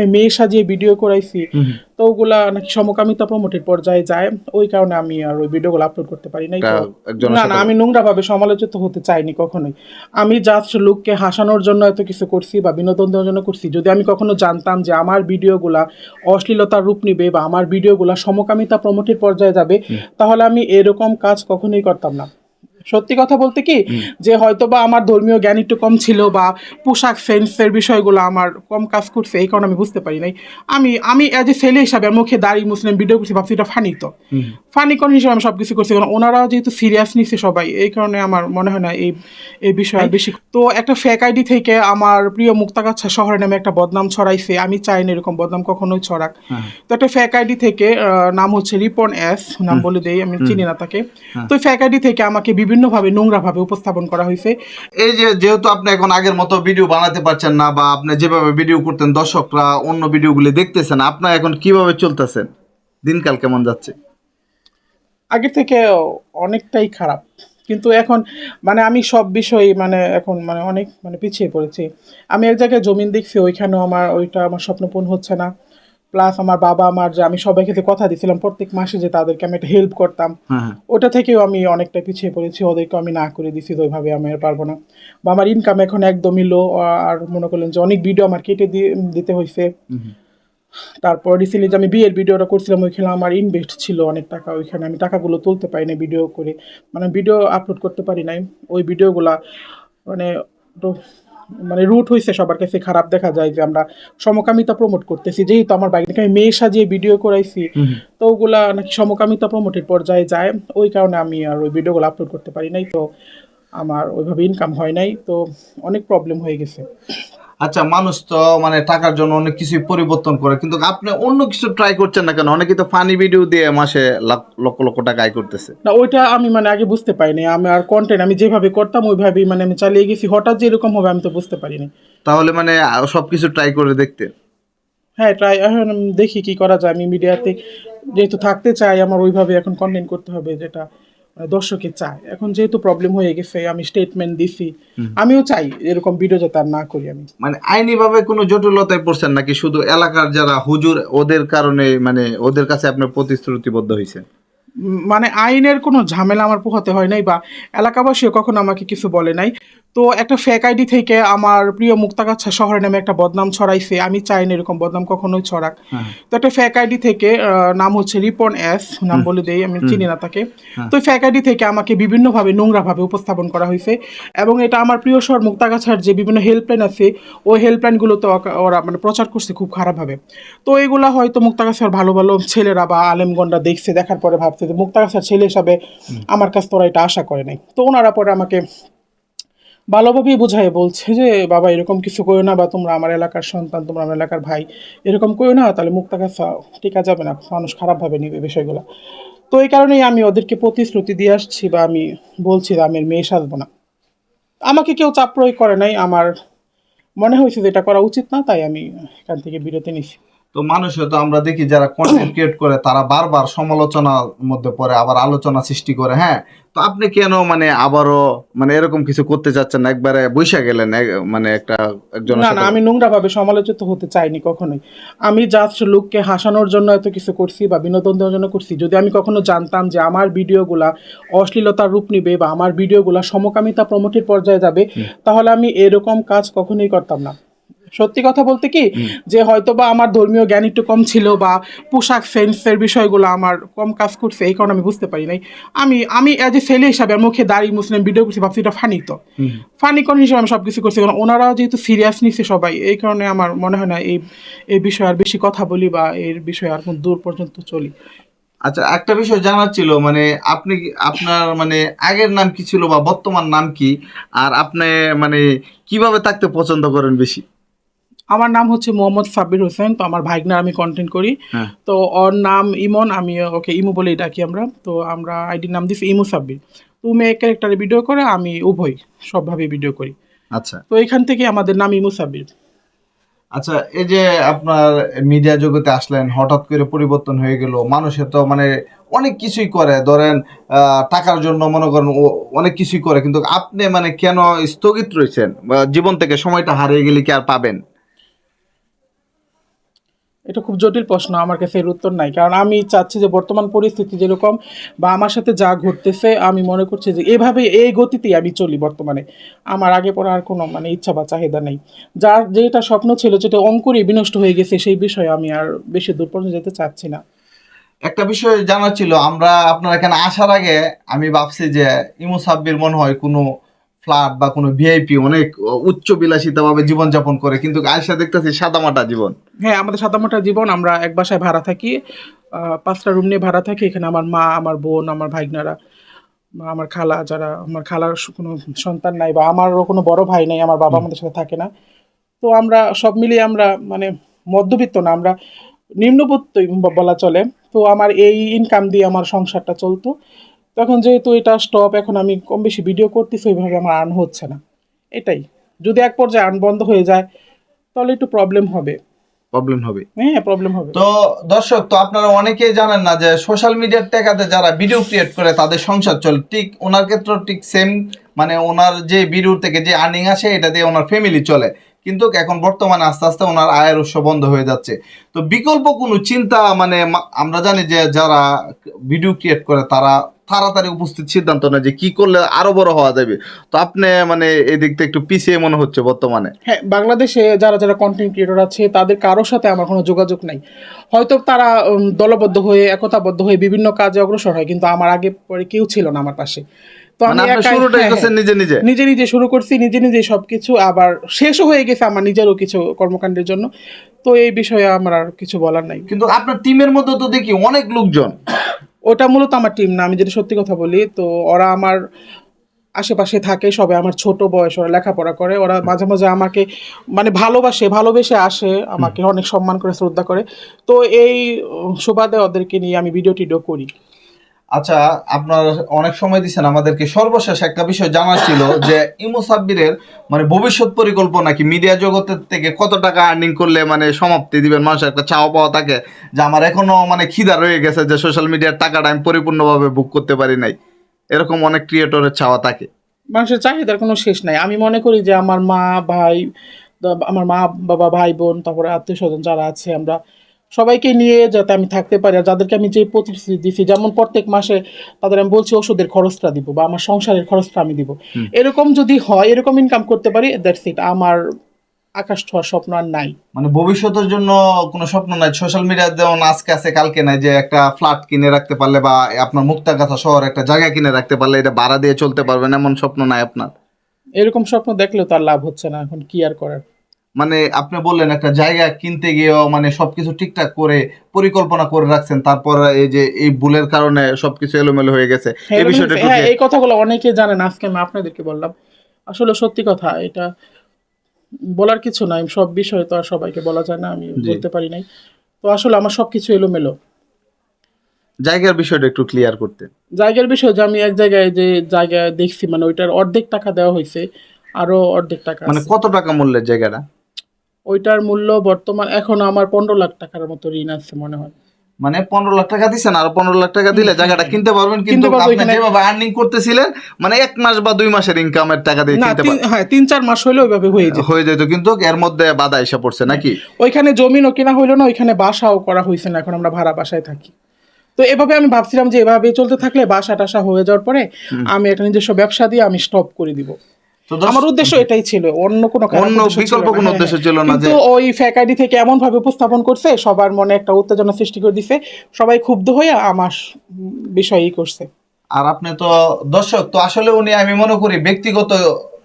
আমি মেয়ে সাজিয়ে ভিডিও করাইছি তো ওগুলা নাকি সমকামিতা প্রমোটের পর্যায়ে যায় ওই কারণে আমি আর ওই ভিডিও ভিডিওগুলো আপলোড করতে পারি নাই। না না আমি নোংরা ভাবে সমালোচিত হতে চাইনি কখনোই। আমি জাস্ট লোককে হাসানোর জন্য এত কিছু করছি বা বিনোদন দেওয়ার জন্য করছি। যদি আমি কখনো জানতাম যে আমার ভিডিওগুলা অশ্লীলতার রূপ নিবে বা আমার ভিডিওগুলা সমকামিতা প্রমোটের পর্যায়ে যাবে তাহলে আমি এরকম কাজ কখনোই করতাম না। সত্যি কথা বলতে কি যে হয়তো বা আমার ধর্মীয় জ্ঞান একটু কম ছিল বা পোশাক সেন্সের বিষয়গুলো আমার কম কাজ করছে এই কারণে আমি বুঝতে পারি নাই। আমি আমি অ্যাজ এ ছেলে হিসাবে মুখে দাঁড়িয়ে মুসলিম ভিডিও করছি ভাবছি এটা ফানি তো। ফানি কোন হিসেবে আমি সব কিছু করছি কারণ ওনারা যেহেতু সিরিয়াস নিচ্ছে সবাই এই কারণে আমার মনে হয় না এই এই বিষয়ে বেশি। তো একটা ফেক আইডি থেকে আমার প্রিয় মুক্তাগাছা শহরের নামে একটা বদনাম ছড়াইছে আমি চাই না এরকম বদনাম কখনোই ছড়াক। তো একটা ফেক আইডি থেকে নাম হচ্ছে রিপন এস নাম বলে দেই আমি চিনি না তাকে। তো ফেক আইডি থেকে আমাকে বিভিন্নভাবে নোংরাভাবে উপস্থাপন করা হয়েছে। এই যে যেহেতু আপনি এখন আগের মতো ভিডিও বানাতে পারছেন না বা আপনি যেভাবে ভিডিও করতেন দর্শকরা অন্য ভিডিওগুলি দেখতেছেন আপনার এখন কীভাবে চলতেছেন? দিনকাল কেমন যাচ্ছে? আগের থেকে অনেকটাই খারাপ। কিন্তু এখন মানে আমি সব বিষয়ে মানে এখন মানে অনেক মানে পিছিয়ে পড়েছি। আমি এক জায়গায় জমিন দেখছি ওইখানেও আমার ওইটা আমার স্বপ্ন পূরণ হচ্ছে না। প্লাস আমার বাবা আমার যে আমি সবাইকে যে কথা দিয়েছিলাম প্রত্যেক মাসে যে তাদেরকে আমি একটা হেল্প করতাম হ্যাঁ ওটা থেকেও আমি অনেকটা পিছিয়ে পড়েছি ওদেরকে আমি না করে দিছি তো ওইভাবে আমি আর পারব না। বা আমার ইনকাম এখন একদমই লো আর মনে করলেন যে অনেক ভিডিও আমার কেটে দিতে হয়েছে তারপর রিসেন্টলি যে আমি বিয়ের ভিডিওটা করছিলাম ওইখানে আমার ইনভেস্ট ছিল অনেক টাকা ওইখানে আমি টাকাগুলো তুলতে পারি না ভিডিও করে। মানে ভিডিও আপলোড করতে পারি নাই। ওই ভিডিওগুলা মানে মানে রুট হয়েছে সবার কাছে খারাপ দেখা যায় যে আমরা সমকামিতা প্রমোট করতেছি। যেহেতু আমার বাইক আমি মেয়ে সাজিয়ে ভিডিও করাইছি তো ওগুলা নাকি সমকামিতা প্রমোটের পর্যায়ে যায়। ওই কারণে আমি আর ওই ভিডিওগুলো আপলোড করতে পারি নাই তো আমার ওইভাবে ইনকাম হয় নাই তো অনেক প্রবলেম হয়ে গেছে। আচ্ছা মানুষ তো মানে টাকার জন্য অনেক কিছুই পরিবর্তন করে কিন্তু আপনি অন্য কিছু ট্রাই করছেন না কেন? অনেকে তো ফানি ভিডিও দিয়ে মাসে লক্ষ লক্ষ টাকা আয় করতেছে। না ওইটা আমি মানে আগে বুঝতে পারিনি। আমি আর কন্টেন্ট আমি যেভাবে করতাম ওইভাবেই মানে আমি চালিয়ে গেছি। হঠাৎ যে এরকম হবে আমি তো বুঝতে পারিনি। তাহলে মানে আহ, সবকিছু ট্রাই করে দেখতে? হ্যাঁ ট্রাই এখন দেখি কি করা যায়। আমি মিডিয়াতে যেহেতু থাকতে চাই আমার ওইভাবে এখন কন্টেন্ট করতে হবে যেটা দর্শকে চায়। এখন যেহেতু প্রবলেম হয়ে গেছে আমি স্টেটমেন্ট দিছি। আমিও চাই এরকম ভিডিও যাতে আর না করি আমি। মানে আইনিভাবে কোনো জটিলতায় পড়ছেন নাকি শুধু এলাকার যারা হুজুর ওদের কারণে মানে ওদের কাছে আপনার প্রতিশ্রুতিবদ্ধ হয়েছে মানে আইনের কোনো ঝামেলা আমার পোহাতে হয় নাই বা এলাকাবাসীও কখনো আমাকে কিছু বলে নাই। তো একটা ফেক আইডি থেকে আমার প্রিয় মুক্তাগাছা শহরের নামে একটা বদনাম ছড়াইছে। আমি চাই না এরকম বদনাম কখনোই ছড়াক। তো একটা ফেক আইডি থেকে নাম হচ্ছে রিপন এস নাম বলে দেই আমি চিনি না তাকে। তো ফেক আইডি থেকে আমাকে বিভিন্নভাবে নোংরাভাবে উপস্থাপন করা হয়েছে এবং এটা আমার প্রিয় শহর মুক্তাগাছার যে বিভিন্ন হেল্পলাইন আছে ওই হেল্পলাইনগুলো তো ওরা মানে প্রচার করছে খুব খারাপভাবে। তো এগুলা হয়তো মুক্তাগাছার ভালো ভালো ছেলেরা বা আলেমগণরা দেখছে দেখার পরে ভাবছে যে মুক্তাগাছার ছেলে হিসাবে আমার কাছ তোরা এটা আশা করে নাই। তো ওনারা পরে আমাকে ভালোভাবেই বোঝায় বলছে যে, বাবা, এরকম কিছু করো না বা তোমরা আমার এলাকার সন্তান, তোমরা আমার এলাকার ভাই, এরকম করো না, তাহলে মুক্তাগাছা টিকা যাবে না, মানুষ খারাপভাবে নিবে বিষয়গুলো। তো এই কারণেই আমি ওদেরকে প্রতিশ্রুতি দিয়ে আসছি বা আমি বলছি আমি মেয়ে সাজবো না। আমাকে কেউ চাপ প্রয়োগ করে নাই, আমার মনে হয়েছে যে এটা করা উচিত না, তাই আমি এখান থেকে বিরতি নিছি তো মানুষে তো আমরা দেখি যারা কন্টেন্ট ক্রিয়েট করে তারা বারবার সমালোচনার মধ্যে পড়ে আবার আলোচনা সৃষ্টি করে হ্যাঁ? তো আপনি কেন মানে আবারও মানে এরকম কিছু করতে চাচ্ছেন না? একবারে বৈশা গেলেন মানে একটা একজনের না না আমি নোংরা ভাবে সমালোচিত হতে চাইনি কখনোই। আমি জাস্ট লোককে হাসানোর জন্য এত কিছু করছি বা বিনোদন দেওয়ার জন্য করছি। যদি আমি কখনো জানতাম যে আমার ভিডিওগুলা অশ্লীলতার রূপ নিবে বা আমার ভিডিওগুলা সমকামিতা প্রমোটের পর্যায়ে যাবে তাহলে আমি এরকম কাজ কখনোই করতাম না। সত্যি কথা বলতে কি যে হয়তো বা আমার ধর্মীয় জ্ঞান একটু কম ছিল বা পোশাক সেন্সের বিষয়গুলো আমার কম কাজ করছে এই কারণে আমি বুঝতে পারি নাই। আমি আমি অ্যাজ এ ছেলে হিসাবে মুখে দাঁড়িয়ে মুসলিম ভিডিও করছি ভাবছি এটা ফানি তো। ফানি কোন হিসেবে আমি সব কিছু করছি কারণ ওনারা যেহেতু সিরিয়াস নিচ্ছে সবাই এই কারণে আমার মনে হয় না এই এই বিষয়ে আর বেশি কথা বলি বা এর বিষয়ে আর কোন দূর পর্যন্ত চলি। আচ্ছা একটা বিষয় জানার ছিল মানে আপনি আপনার মানে আগের নাম কি ছিল বা বর্তমান নাম কি আর আপনি মানে কীভাবে থাকতে পছন্দ করেন বেশি? আমার নাম হচ্ছে মোহাম্মদ সাব্বির হোসেন তো আমার ভাইগনার আমি কন্টেন্ট করি। হ্যাঁ। তো ওর নাম ইমন আমি ওকে ইমু বলেই ডাকি আমরা। তো আমরা আইডির নাম দিচ্ছি ইমু সাব্বির। তো মেয়ে ক্যারেক্টারে ভিডিও করে আমি উভয় সবভাবে ভিডিও করি। আচ্ছা। তো এখান থেকে আমাদের নাম ইমু সাব্বির। আচ্ছা এই যে আপনার মিডিয়া জগতে আসলেন হঠাৎ করে পরিবর্তন হয়ে গেল মানুষের তো মানে অনেক কিছুই করে। ধরেন টাকার জন্য মনে করেন অনেক কিছুই করে কিন্তু আপনি মানে কেন স্থগিত রয়েছেন? জীবন থেকে সময়টা হারিয়ে গেলে কি আর পাবেন? এটা খুব জটিল প্রশ্ন, আমার কাছে এর উত্তর নাই। কারণ আমি চাচ্ছি যে বর্তমান পরিস্থিতি যেরকম বা আমার সাথে যা ঘটতেছে, আমি মনে করছি যে এভাবে এই গতিতেই আমি চলি বর্তমানে। আমার আগে পড়ার কোনো মানে ইচ্ছা বা চাহিদা নেই। যার যেটা স্বপ্ন ছিল যেটা অঙ্কুরে বিনষ্ট হয়ে গেছে, সেই বিষয়ে আমি আর বেশি দূর পর্যন্ত যেতে চাচ্ছি না। একটা বিষয় জানা ছিল, আমরা আপনার এখানে আসার আগে আমি ভাবছি যে ইমু সাব্বির মনে হয় কোনো ফ্ল্যাট বা কোনো ভিআইপি অনেক উচ্চ বিলাসিতা ভাবে জীবনযাপন করে কিন্তু আয়সা দেখতেছি সাদামাটা জীবন। হ্যাঁ আমাদের সাদামাটা জীবন আমরা এক বাসায় ভাড়া থাকি পাঁচটা রুম নিয়ে ভাড়া থাকি এখানে আমার মা আমার বোন আমার ভাইগনারা আমার খালা যারা আমার খালার কোনো সন্তান নাই বা আমারও কোনো বড় ভাই নাই আমার বাবা আমাদের সাথে থাকে না। তো আমরা সব মিলিয়ে আমরা মানে মধ্যবিত্ত না আমরা নিম্নবিত্তই ব- বলা চলে। তো আমার এই ইনকাম দিয়ে আমার সংসারটা চলতো। তখন যেহেতু এটা স্টপ এখন আমি কম বেশি ভিডিও করতেছি ওইভাবে আমার আর্ন হচ্ছে না। এটাই। যদি এক পর্যায়ে আর্ন বন্ধ হয়ে যায় তাহলে একটু প্রবলেম হবে। প্রবলেম হবে। হ্যাঁ প্রবলেম হবে। তো দর্শক তো আপনারা অনেকেই জানেন না যে সোশ্যাল মিডিয়ার টেকাতে যারা ভিডিও ক্রিয়েট করে তাদের সংসার চলে। ঠিক ওনার ক্ষেত্রে ঠিক সেম মানে ওনার যে ভিডিও থেকে যে আর্নিং আসে এটা দিয়ে ওনার ফ্যামিলি চলে। কিন্তু এখন বর্তমানে আস্তে আস্তে ওনার আয়ের উৎস বন্ধ হয়ে যাচ্ছে। তো বিকল্প কোনো চিন্তা মানে আমরা জানি যে যারা ভিডিও ক্রিয়েট করে তারা তাড়াতাড়ি উপস্থিত সিদ্ধান্ত নেয় যে কি করলে আরও বড় হওয়া যাবে। তো আপনি মানে এই দিকটা একটু পিছিয়ে মনে হচ্ছে বর্তমানে। হ্যাঁ বাংলাদেশে যারা যারা কন্টেন্ট ক্রিয়েটর আছে তাদের কারোর সাথে আমার কোনো যোগাযোগ নাই। হয়তো তারা দলবদ্ধ হয়ে একতাবদ্ধ হয়ে বিভিন্ন কাজে অগ্রসর হয় কিন্তু আমার আগে পরে কেউ ছিল না আমার পাশে। তো মানে আমি হ্যাঁ, করছেন নিজে নিজে? হ্যাঁ, নিজে নিজে শুরু করছি নিজে নিজে সবকিছু আবার শেষও হয়ে গেছে আমার নিজেরও কিছু কর্মকাণ্ডের জন্য। তো এই বিষয়ে আমার আর কিছু বলার নাই। কিন্তু আপনার টিমের মধ্যে তো দেখি অনেক লোকজন। ওটা মূলত আমার টিম না। আমি যদি সত্যি কথা বলি, তো ওরা আমার আশেপাশে থাকে সবে আমার ছোট বয়স, ওরা লেখাপড়া করে, ওরা মাঝে মাঝে আমাকে মানে ভালোবাসে, ভালোবেসে আসে, আমাকে অনেক সম্মান করে, শ্রদ্ধা করে। তো এই সুবাদে ওদেরকে নিয়ে আমি ভিডিও টিডিও করি। আচ্ছা আপনার অনেক সময় দিচ্ছেন আমাদেরকে। সর্বশেষ একটা বিষয় জানার ছিল যে, ইমো সাব্বিরের মানে ভবিষ্যৎ পরিকল্পনা কি মিডিয়া জগতের থেকে কত টাকা আর্নিং করলে মানে সমাপ্তি দিবেন? মানুষের একটা চাওয়া পাওয়া থাকে যে, আমার এখনও মানে খিদা রয়ে গেছে যে সোশ্যাল মিডিয়ার টাকাটা আমি পরিপূর্ণভাবে বুক করতে পারি নাই। এরকম অনেক ক্রিয়েটরের চাওয়া থাকে। মানুষের চাহিদার কোনো শেষ নাই। আমি মনে করি যে, আমার মা, ভাই আমার মা, বাবা, ভাই, বোন, তারপরে আত্মীয় স্বজন যারা আছে, আমরা সবাইকে নিয়ে যাতে আমি থাকতে পারি আর যাদেরকে আমি যে প্রতিশ্রুতি দিছি যেমন প্রত্যেক মাসে তাদের আমি বলছি ওষুধের খরচটা দিব বা আমার সংসারের খরচটা আমি দিব। এরকম যদি হয় এরকম ইনকাম করতে পারি দ্যাটস ইট আমার আকাশ ছোঁয়ার স্বপ্ন আর নাই। মানে ভবিষ্যতের জন্য কোনো স্বপ্ন নাই? সোশ্যাল মিডিয়া যেমন আজকে আছে কালকে নাই যে একটা ফ্ল্যাট কিনে রাখতে পারলে বা আপনার মুক্তাগাছা শহর একটা জায়গা কিনে রাখতে পারলে এটা ভাড়া দিয়ে চলতে পারবেন এমন স্বপ্ন নাই আপনার? এরকম স্বপ্ন দেখলেও তার লাভ হচ্ছে না এখন কি আর করার? মানে আপনি বললেন একটা জায়গা কিনতে গিয়েও মানে সবকিছু ঠিকঠাক করে পরিকল্পনা করে রাখছেন তারপর এই যে এই ভুলের কারণে সবকিছু এলোমেলো হয়ে গেছে। হ্যাঁ, এই বিষয়টা হ্যাঁ এই কথাগুলো অনেকে জানেন আজকে আমি আপনাদেরকে বললাম। আসলে সত্যি কথা এটা বলার কিছু নাই সব বিষয় তো আর সবাইকে বলা যায় না আমি। বলতে পারি নাই। তো আসলে আমার সবকিছু এলোমেলো। জায়গার বিষয়টা একটু ক্লিয়ার করতে। জায়গার বিষয় যে আমি এক জায়গায় যে জায়গা দেখছি মানে ওইটার অর্ধেক টাকা দেওয়া হয়েছে আরও অর্ধেক টাকা মানে কত টাকা মূল্যের জায়গাটা? ওইটার মূল্য বর্তমান এখন আমার পনেরো লাখ টাকার মতো ঋণ আছে মনে হয়। মানে পনেরো লাখ টাকা দিচ্ছেন আর পনেরো লাখ টাকা দিলে জায়গাটা কিনতে পারবেন কিন্তু আপনি যেভাবে আর্নিং করতেছিলেন মানে এক মাস বা দুই মাসের ইনকামের টাকা দিয়ে কিনতে পারবেন হ্যাঁ তিন চার মাস হইলে ওইভাবে হয়ে যায় হয়ে যেত কিন্তু এর মধ্যে বাধা এসে পড়ছে নাকি? ওইখানে জমিনও কেনা হইল না ওইখানে বাসাও করা হয়েছে না এখন আমরা ভাড়া বাসায় থাকি। তো এভাবে আমি ভাবছিলাম যে এভাবে চলতে থাকলে বাসা টাসা হয়ে যাওয়ার পরে আমি একটা নিজস্ব ব্যবসা দিয়ে আমি স্টপ করে দিব। আমার উদ্দেশ্য এটাই ছিল অন্য কোনো অন্য বিকল্প কোনো উদ্দেশ্য। ছিল না যে ওই ফ্যাক আইডি থেকে এমন ভাবে উপস্থাপন করছে সবার মনে একটা উত্তেজনা সৃষ্টি করে দিছে সবাই ক্ষুব্ধ হয়ে আমার বিষয়ই করছে আর আপনি তো দর্শক তো আসলে উনি আমি মনে করি ব্যক্তিগত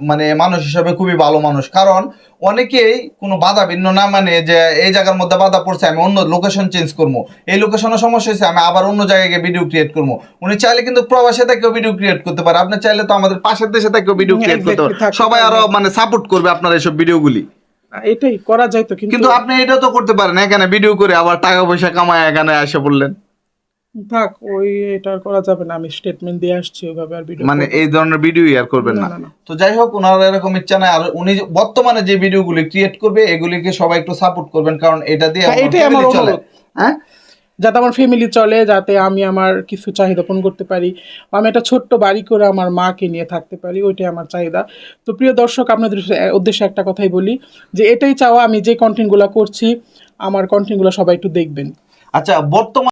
মানে মানুষ হিসাবে খুবই ভালো মানুষ। কারণ অনেকেই কোনো বাধা ভিন্ন না মানে যে এই জায়গার মধ্যে বাধা পড়ছে আমি অন্য লোকেশন চেঞ্জ করব। এই লোকেশনের সমস্যা হয়েছে আমি আবার অন্য জায়গায় গিয়ে ভিডিও ক্রিয়েট করব। উনি চাইলে কিন্তু প্রবাসে থেকেও ভিডিও ক্রিয়েট করতে পারে। আপনি চাইলে তো আমাদের পাশের দেশে থেকেও ভিডিও হ্যাঁ, ক্রিয়েট করতে পারে সবাই আরও মানে সাপোর্ট করবে আপনার এইসব ভিডিওগুলি এটাই করা যায় তো কিন্তু কিন্তু আপনি এটা তো করতে পারেন এখানে ভিডিও করে আবার টাকা পয়সা কামায় এখানে এসে বললেন। থাক ওই এটা আর করা যাবে না আমি স্টেটমেন্ট দিয়ে আসছি ওইভাবে আর ভিডিও মানে এই ধরনের ভিডিও আর করবেন না। তো যাই হোক ওনার এরকম ইচ্ছা নাই আর উনি বর্তমানে যে ভিডিওগুলি ক্রিয়েট করবে এগুলিকে সবাই একটু সাপোর্ট করবেন কারণ এটা দিয়ে হ্যাঁ, এটাই আমার চলে। হ্যাঁ? যাতে আমার ফ্যামিলি চলে যাতে আমি আমার কিছু চাহিদা পূরণ করতে পারি বা আমি একটা ছোট্ট বাড়ি করে আমার মাকে নিয়ে থাকতে পারি ওইটাই আমার চাহিদা। তো প্রিয় দর্শক আপনাদের উদ্দেশ্যে একটা কথাই বলি যে এটাই চাওয়া আমি যে কন্টেন্টগুলো করছি আমার কন্টেন্টগুলো সবাই একটু দেখবেন। আচ্ছা বর্তমান